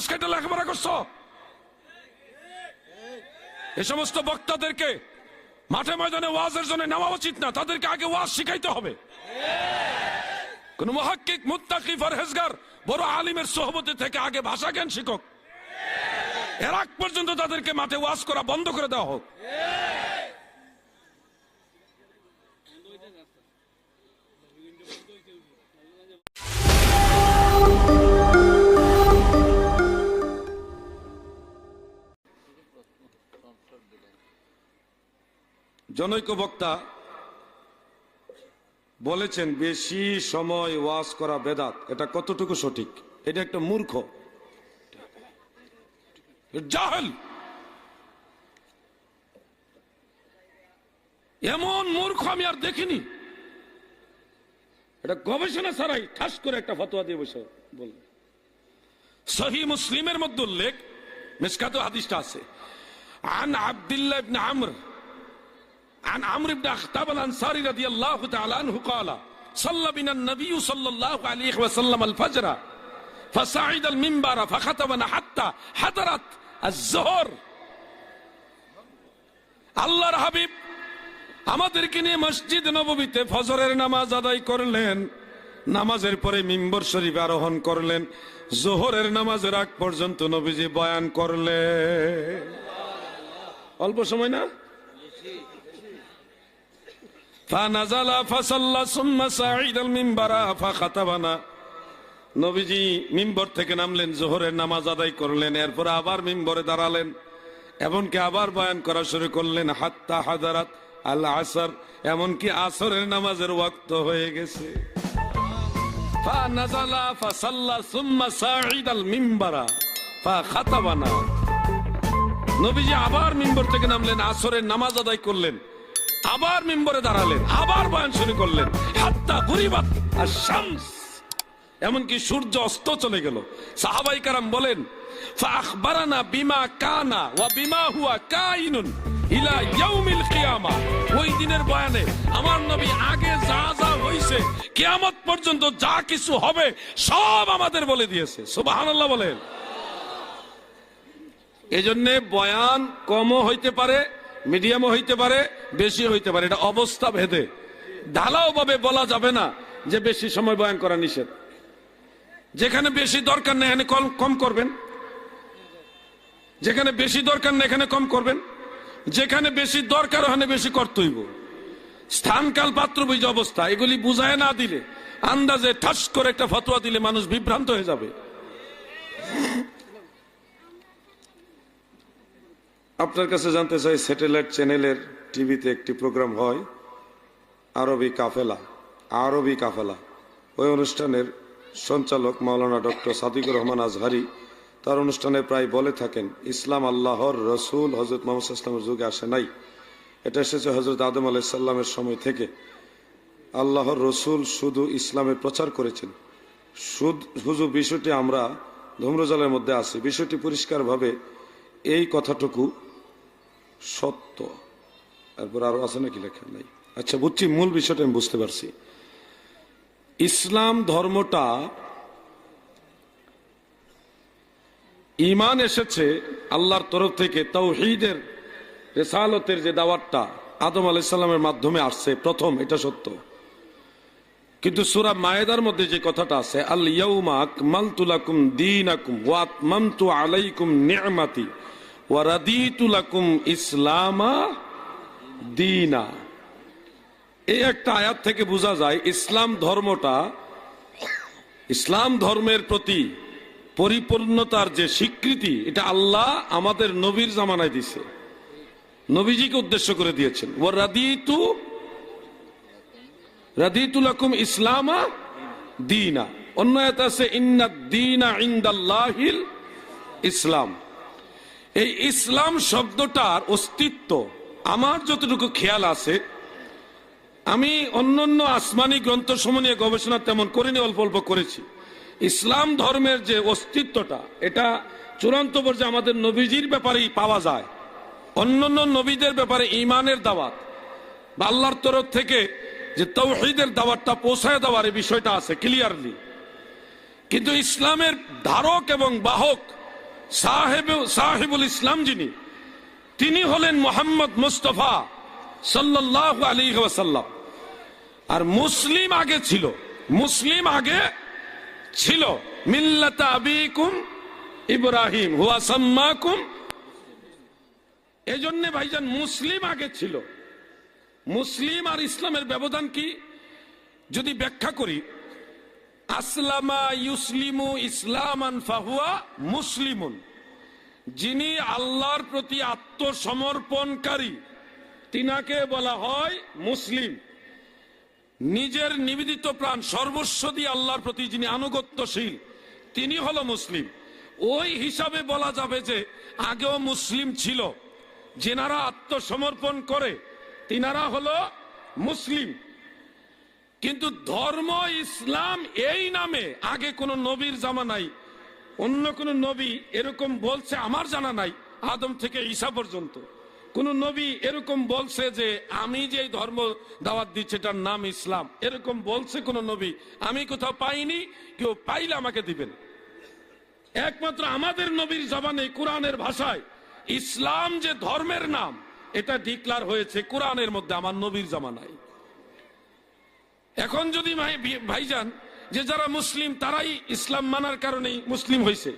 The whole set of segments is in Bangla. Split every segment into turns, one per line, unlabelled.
ঘাস কেটে লেখাপড়া করছ? এ সমস্ত বক্তাদেরকে মাঠে ময়দানে ওয়াজের জন্য নেওয়া উচিত না, তাদেরকে আগে ওয়াজ শিখাইতে হবে। কোন মহাক্কিক, মুত্তাকি, ফরহেজগার, বড় আলিমের সহমতি থেকে আগে ভাষা জ্ঞান শিখক। এর আগ পর্যন্ত তাদেরকে মাঠে ওয়াজ করা বন্ধ করে দেওয়া হোক। জনৈক বক্তা বলেছেন, বেশি সময় ওয়াজ করা বেদাত। এটা কতটুকু সঠিক? এটা একটা মূর্খ। জাহেল। এমন মূর্খ আমি আর দেখিনি। এটা গবেষণা ছাড়াই ঠাস করে একটা ফতোয়া দিয়ে বসে বল সহি মুসলিমের মধ্যে উল্লেখ, মিসকাত হাদিসটা আছে। আন আবদুল্লাহ ইবনে আমর عن عمرو بن اخطاب الانصاري رضي الله تعالى عنه قال صلى بنا النبي صلى الله عليه وسلم الفجر فصعد المنبر فخطبنا حتى حضرت الظهر আল্লাহর হাবিব আমাদেরকে নিয়ে মসজিদ নববীতে ফজরের নামাজ আদায় করলেন নামাজের পরে মিম্বর শরীফ আরোহণ করলেন জোহরের নামাজের আগ পর্যন্ত নবীজি বয়ান করলেন অল্প সময় না ফানাজালা ফাসাল্লা সুম্মা সাঈদ আল মিম্বারা ফাখাতাবানা নবীজি মিম্বর থেকে নামলেন, জোহরের নামাজ আদায় করলেন, এরপর আবার মিম্বরে দাঁড়ালেন। এমনকি আবার বয়ান করা শুরু করলেন, হাত্তা হাজারাত আল আসর, এমনকি আসরের নামাজের ওয়াক্ত হয়ে গেছে। ফানাজালা ফাসাল্লা সুম্মা সাঈদ আল মিম্বারা ফাখাতাবানা নবীজি আবার মিম্বর থেকে নামলেন, আসরের নামাজ আদায় করলেন। আবার মিম্বরে দাঁড়ালেন, আবার বয়ান শুরু করলেন। হাত্তা গুরিবাত আর শামস এমনকি সূর্য অস্ত চলে গেল। সাহাবাই কারাম বলেন ফাখবারানা বিমা কানা ওয়া বিমা হুয়া কাইনুন ইলা ইয়াউমিল কিয়ামা। ওই দিনের বয়ানে আমার নবী আগে যা যা হইছে, কিয়ামত পর্যন্ত যা কিছু হবে, সব আমাদের বলে দিয়েছে। সুবহানাল্লাহ বলেন। এজন্য বয়ান কমও হইতে পারে মিডিয়ামও হইতে পারে বেশি হইতে পারে। এটা অবস্থা ভেদে। ঢালাও ভাবে বলা যাবে না যে বেশি সময় বয়ান করা নিষেধ। যেখানে বেশি দরকার নেই, এখানে কম করবেন। যেখানে বেশি দরকার নেই, এখানে কম করবেন। যেখানে বেশি দরকার, ওখানে বেশি কর্তব্য স্থানকাল পাত্র, বীজ, অবস্থা, এগুলি বুঝায় না দিলে, আন্দাজে ঠাস করে একটা ফতোয়া দিলে মানুষ বিভ্রান্ত হয়ে যাবে। আপনার কাছে জানতে চাই, স্যাটেলাইট চ্যানেলের টিভিতে একটি প্রোগ্রাম হয়, আরবি কাফেলা আরবি কাফেলা। ওই অনুষ্ঠানের সঞ্চালক মাওলানা ডক্টর সাদিকুর রহমান আজহারি তার অনুষ্ঠানে প্রায় বলে থাকেন, ইসলাম আল্লাহর রসুল হজরত মোহাম্মদ ইসলামের যুগে আসে নাই। এটা এসেছে হজরত আদম আলাইসাল্লামের সময় থেকে। আল্লাহর রসুল শুধু ইসলামের প্রচার করেছেন। শুধু বিষয়টি আমরা ধূম্রজালের মধ্যে আছি। বিষয়টি পরিষ্কারভাবে এই কথাটুকু সত্য। তারপর আরও আছে নাকি লেখা নাই? আচ্ছা বুঝছি, মূল বিষয়টা আমি বুঝতে পারছি। ইসলাম ধর্মটা ইমান এসেছে আল্লাহর তরফ থেকে তৌহিদের রেসালতের যে দাওয়াতটা আদম আলাইসাল্লামের মাধ্যমে আসছে, প্রথম, এটা সত্য। কিন্তু সুরা মায়েদার মধ্যে যে কথাটা আছে আল ইয়াউমা আকমালতু লাকুম দীনাকুম ওয়া আতমামতু আলাইকুম নি'মাতি। ওয়া রাদিতু লাকুম ইসলামা দীনা। এই একটা আয়াত থেকে বোঝা যায়, ইসলাম ধর্মটা ইসলাম ধর্মের প্রতি পরিপূর্ণতার যে স্বীকৃতি, এটা আল্লাহ আমাদের নবীর জামানায় দিছে। নবীজিকে উদ্দেশ্য করে দিয়েছেন। ও রাদিতু রাদিতুলাকুম ইসলামা দিনা। অন্য আছে ইন্না দিনা ইনদাল্লাহিল ইসলাম। এই ইসলাম শব্দটার অস্তিত্ব আমার যতটুকু খেয়াল আছে, আমি অন্যান্য আসমানি গ্রন্থ নিয়ে গবেষণা তেমন করিনি, অল্প অল্প করেছি। ইসলাম ধর্মের যে অস্তিত্বটা, এটা চূড়ান্ত পর্যায়ে আমাদের নবীজির ব্যাপারেই পাওয়া যায়। অন্যান্য নবীদের ব্যাপারে ইমানের দাওয়াত, বা আল্লাহর তরফ থেকে যে তৌহিদের দাওয়াতটা পৌঁছায় দেওয়ার এই বিষয়টা আছে ক্লিয়ারলি কিন্তু ইসলামের ধারক এবং বাহক
সাহেব সাহেবুল ইসলাম যিনি, তিনি হলেন মোহাম্মদ মুস্তফা সাল্লাহ আলী ওয়াসাল্লাম। আর মুসলিম আগে ছিল, মুসলিম আগে ছিল। মিল্লাতা আবিকুম ইব্রাহিম, হুয়া সাম্মাকুম। এই জন্য ভাইজান, মুসলিম আগে ছিল। মুসলিম আর ইসলামের ব্যবধান কি? যদি ব্যাখ্যা করি আসলামা ইউসলিমু ইসলামান ফাহুয়া মুসলিমুন। যিনি আল্লাহর প্রতি আত্মসমর্পণকারী, তিনাকে বলা হয় মুসলিম। নিজের নিবেদিত প্রাণ সর্বস্ব দিয়ে আল্লাহর প্রতি যিনি আনুগত্যশীল, তিনি হলো মুসলিম। ওই হিসাবে বলা যাবে যে, আগেও মুসলিম ছিল। যেনারা আত্মসমর্পণ করে, তিনারা হলো মুসলিম। কিন্তু ধর্ম ইসলাম এই নামে, আগে কোন নবীর জামা নাই, অন্য কোন নবী এরকম বলছে আমার জানা নাই, আদম থেকে ঈসা পর্যন্ত। কোন নবী এরকম বলছে যে, আমি যে ধর্ম দাওয়াত দিচ্ছি, এটার নাম ইসলাম। এরকম বলছে কোন নবী, আমি কোথাও পাইনি, কেউ পাইলে আমাকে দিবেন। একমাত্র আমাদের নবীর জবানে, কোরআনের ভাষায়, ইসলাম যে ধর্মের নাম, এটা ডিক্লার হয়েছে কোরআনের মধ্যে, আমার নবীর জামানায় এখন যদি ভাই- ভাইজান, যে যারা মুসলিম, তারাই ইসলাম মানার কারণেই মুসলিম হয়েছে।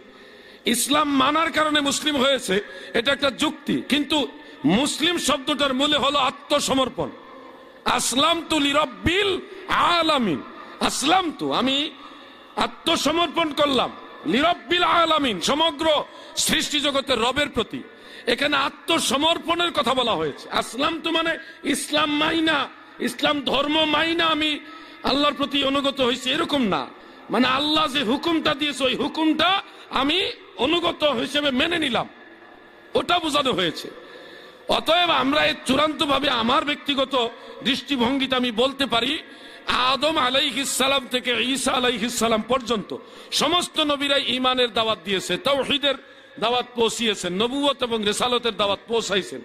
ইসলাম মানার কারণে মুসলিম হয়েছে, এটা একটা যুক্তি। কিন্তু মুসলিম শব্দটার মূলে হলো আত্মসমর্পণ। আসলাম তু লিরব্বিল আলামিন। আসলাম তু, আমি আত্মসমর্পণ করলাম। লিরব্বিল আলামিন, সমগ্র সৃষ্টি জগতের রবের প্রতি। এখানে আত্মসমর্পণের কথা বলা হয়েছে। আসলাম তো মানে ইসলাম মাইনা। ইসলাম ধর্ম মাইনা আমি আল্লাহর প্রতি অনুগত হয়েছি, এরকম না। মানে আল্লাহ যে হুকুমটা দিয়েছে, ওই হুকুমটা আমি অনুগত হিসেবে মেনে নিলাম। ওটা বোঝানো হয়েছে। অতএব আমরা এই চূড়ান্ত ভাবে আমার ব্যক্তিগত দৃষ্টিভঙ্গিতে আমি বলতে পারি, আদম আলাইহিসালাম থেকে ঈসা আলাইহিসালাম পর্যন্ত সমস্ত নবীরাই ইমানের দাওয়াত দিয়েছে, তাওহীদের দাওয়াত পৌঁছিয়েছেন নবুয়ত এবং রেসালতের দাওয়াত পৌঁছাইছেন।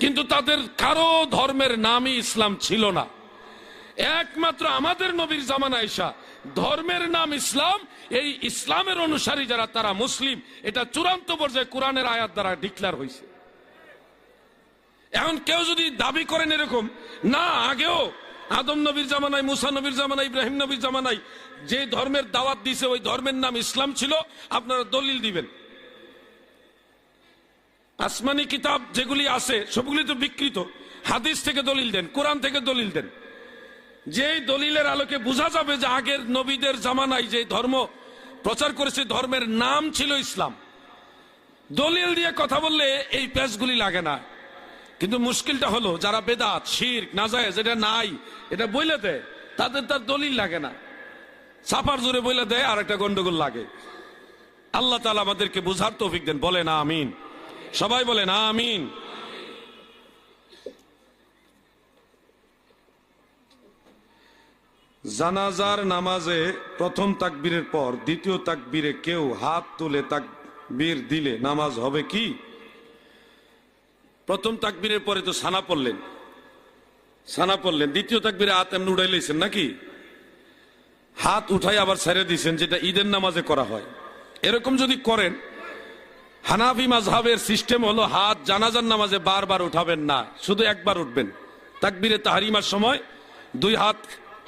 কিন্তু তাদের কারও ধর্মের নামই ইসলাম ছিল না। একমাত্র আমাদের নবীর জামানা ঈশা। ধর্মের নাম ইসলাম, এই ইসলামের অনুসারী যারা, তারা মুসলিম। এটা চূড়ান্ত পর্যায়ে কোরআনের আয়াত দ্বারা ডিক্লার হয়েছে। এখন কেউ যদি দাবি করেন এরকম, না, আগেও আদম নবীর জামানায়, মুসা নবীর জামানায়, ইব্রাহিম নবীর জামানায় যে ধর্মের দাওয়াত দিছে, ওই ধর্মের নাম ইসলাম ছিল, আপনারা দলিল দিবেন। আসমানি কিতাব যেগুলি আছে, সবগুলি তো বিকৃত। হাদিস থেকে দলিল দেন, কোরআন থেকে দলিল দেন। যেই দলিলের আলোকে বোঝা যাবে যে আগের নবীদের জামানায় যে ধর্ম প্রচার করেছে, ধর্মের নাম ছিল ইসলাম। দলিল দিয়ে কথা বললে এই প্যাচগুলি লাগে না। কিন্তু মুশকিলটা হলো, যারা বেদাত শির নাজায়েজ, এটা নাই, এটা বইলে দেয়, তাদের তার দলিল লাগে না। সাফার জোরে বইলে দেয় আর একটা গন্ডগোল লাগে। আল্লাহ তালা আমাদেরকে বুঝার তৌফিক দেন বলে না আমিন। সবাই বলে না আমিন।
জানাজার নামাজে প্রথম তাকবীরের পর দ্বিতীয় তাকবীরে কেউ হাত তুলে তাকবীর দিলে নামাজ হবে কি?
প্রথম তাকবীরের পরে তো সানা পড়লেন। সানা পড়লেন। দ্বিতীয় তাকবীরে হাত এমনি উঠাই লাইছেন নাকি? হাত উঠাই আবার ছেড়ে দিয়েছেন যেটা ঈদের নামাজে করা হয়। এরকম যদি করেন হানাফি মাজহাবের সিস্টেম হলো হাত জানাজার নামাজে বারবার উঠাবেন না, শুধু একবার উঠবেন। তাকবিরে তাহারিমার সময় দুই হাত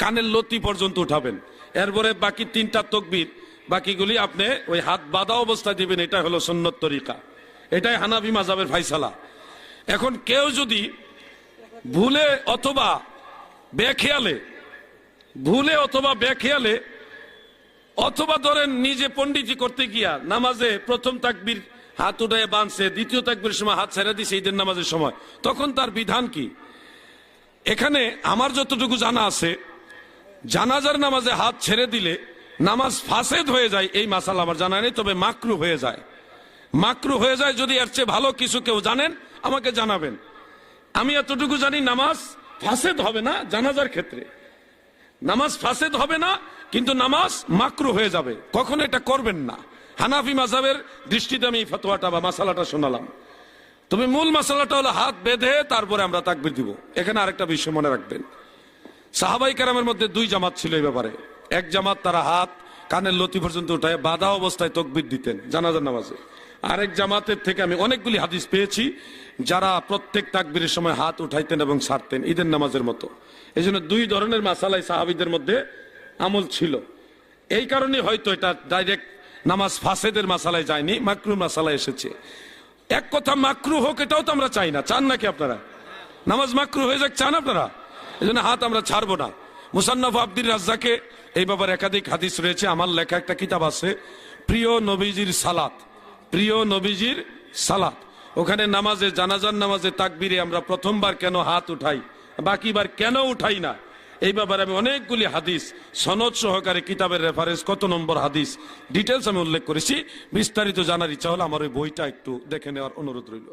কানের লতি পর্যন্ত উঠাবেন। এরপরে বাকি তিনটা তকবির, বাকিগুলি আপনি ওই হাত বাঁধা অবস্থায় দিবেন এটা হলো সুন্নত তরিকা। এটাই হানাফি মাজহাবের ফাইসালা। এখন কেউ যদি ভুলে অথবা বেখেয়ালে, ভুলে অথবা বেখেয়ালে, অথবা ধরেন নিজে পণ্ডিতি করতে গিয়া নামাজে প্রথম তাকবির হাত উঠায় বাঁধছে দ্বিতীয় তাকবির সময় হাত ছেড়ে দিছে ঈদের নামাজের সময়। তখন তার বিধান কি? এখানে আমার যতটুকু জানা আছে, জানাজার নামাজে হাত ছেড়ে দিলে নামাজ ফাসেদ হয়ে যায়, এই মাসাল আমার জানা নেই, তবে মাকরু হয়ে যায়। মাকরু হয়ে যায় যদি এর চেয়ে ভালো কিছু কেউ জানেন, আমাকে জানাবেন। আমি এতটুকু জানি নামাজ ফাসেদ হবে না জানাজার ক্ষেত্রে। নামাজ ফাসেদ হবে না, কিন্তু নামাজ মাকরু হয়ে যাবে। কখন এটা করবেন না। হানাফি মাজাবের দৃষ্টিতে আমি ফতোয়াটা বা মাসালাটা শোনালাম। তবে মূল মাসালাটা হলো হাত বেঁধে তারপরে আমরা তাকবির দিব। এখানে আরেকটা বিষয় মনে রাখবেন। সাহাবাই কারামের মধ্যে দুই জামাত ছিল এই ব্যাপারে। এক জামাত তারা হাত কানের লতি পর্যন্ত উঠায়, বাধা অবস্থায় তকবির দিতেন জানাজার নামাজে। আরেক জামাতের থেকে আমি অনেকগুলি হাদিস পেয়েছি, যারা প্রত্যেক তাকবিরের সময় হাত উঠাইতেন এবং ছাড়তেন ঈদের নামাজের মতো। এই জন্য দুই ধরনের মাসালাই সাহাবিদের মধ্যে আমল ছিল। এই কারণে হয়তো এটা ডাইরেক্ট নামাজ ফাসেদের মাসালায় যায়নি মাকরু মাসালায় এসেছে। এক কথা মাকরু হোক, এটাও তো আমরা চাই না। চান নাকি আপনারা? নামাজ মাকরু হয়ে যাক, চান আপনারা? এই জন্য হাত আমরা ছাড়বো না। মুসান্নফ আব্দুর রাজ্জাকে এই ব্যাপারে একাধিক হাদিস রয়েছে। আমার লেখা একটা কিতাব আছে, প্রিয় নবীজির সালাত। প্রিয় নবীজির সালাত। ওখানে নামাজে, জানাজার নামাজে তাকবিরে আমরা প্রথমবার কেন হাত উঠাই? বাকিবার কেন উঠাই না? এই ব্যাপারে আমি অনেকগুলি হাদিস, সনদ সহকারে কিতাবের রেফারেন্স কত নম্বর হাদিস ডিটেলস আমি উল্লেখ করেছি। বিস্তারিত জানার ইচ্ছা হলে আমার ওই বইটা একটু দেখে নেওয়ার অনুরোধ রইল।